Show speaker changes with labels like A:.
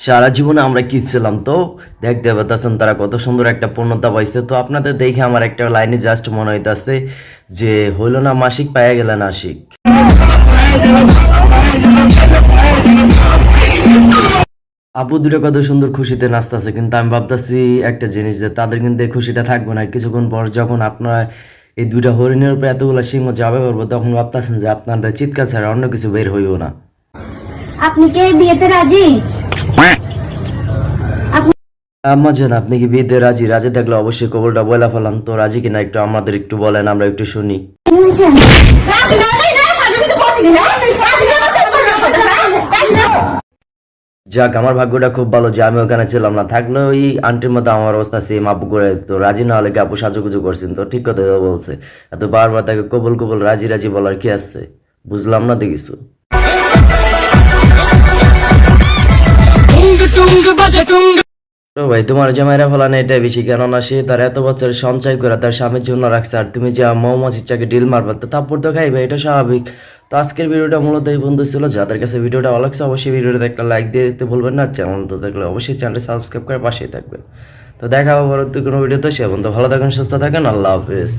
A: সারা জীবনে আমরা কি ছিলাম? তো দেখতে পাচ্ছেন তারা কত সুন্দর একটা পূর্ণতা পাইছে। তো আপনাদের দেখে আমার একটা লাইনে জাস্ট মনে হইতেছে যে, হইল না মাসিক, পাইয়া গেলেন আশিক আপু দুটো কত সুন্দর খুশিতে নাচতেছে, কিন্তু আমি ভাবতেছি একটা জিনিস যে, তাদের কিন্তু খুশিটা থাকবে না। কিছুক্ষণ পর যখন আপনারা এই দুইটা হরিণের উপরে এতগুলো সিংহ যাবে করব, তখন ভাবতেছেন যে, আপনাদের চিৎকার ছাড়া অন্য কিছু বের হইও না।
B: আপনি কি বিয়েতে রাজি?
A: আম্মা জান, আপনি কি বিয়েতে রাজি? রাজি থাকলে অবশ্যই কবলটা বলা ফেলান। তো রাজি কিনা একটু আমাদের একটু বলেন, আমরা একটু শুনি। যাক, আমার ভাগ্যটা খুব ভালো যে আমি ওখানে ছিলাম না। থাকলে ওই আন্টির মতো আমার অবস্থা সেম আপু করে। তো রাজি না হলে কি আপু সাজুগুজু করছেন? তো ঠিক কথা বলছে। এত বারবার তাকে কবল কবল, রাজি রাজি বলার কি আছে? বুঝলাম না তো কিছু। ভাই, তোমার যে মায়েরা ফলানো এটা বেশি, কেননা সে তার এত বছর সঞ্চয় করে তার স্বামীর জন্য রাখছে, আর তুমি যা মৌমাছি চাকে ডিল মারবে, তো তারপর তো খাইবে, এটা স্বাভাবিক। তো আজকের ভিডিওটা মূলত এই বন্ধু ছিল, যাদের কাছে ভিডিওটা ভালো লাগছে অবশ্যই ভিডিওটা একটা লাইক দিয়ে দিতে বলবেন না চ্যানেল তো দেখলে অবশ্যই চ্যানেলটা সাবস্ক্রাইব করে পাশেই থাকবেন। তো দেখা হবে পরবর্তী কোনো ভিডিও তো সে বন্ধু ভালো থাকেন, সুস্থ থাকেন, আল্লাহ হাফেজ।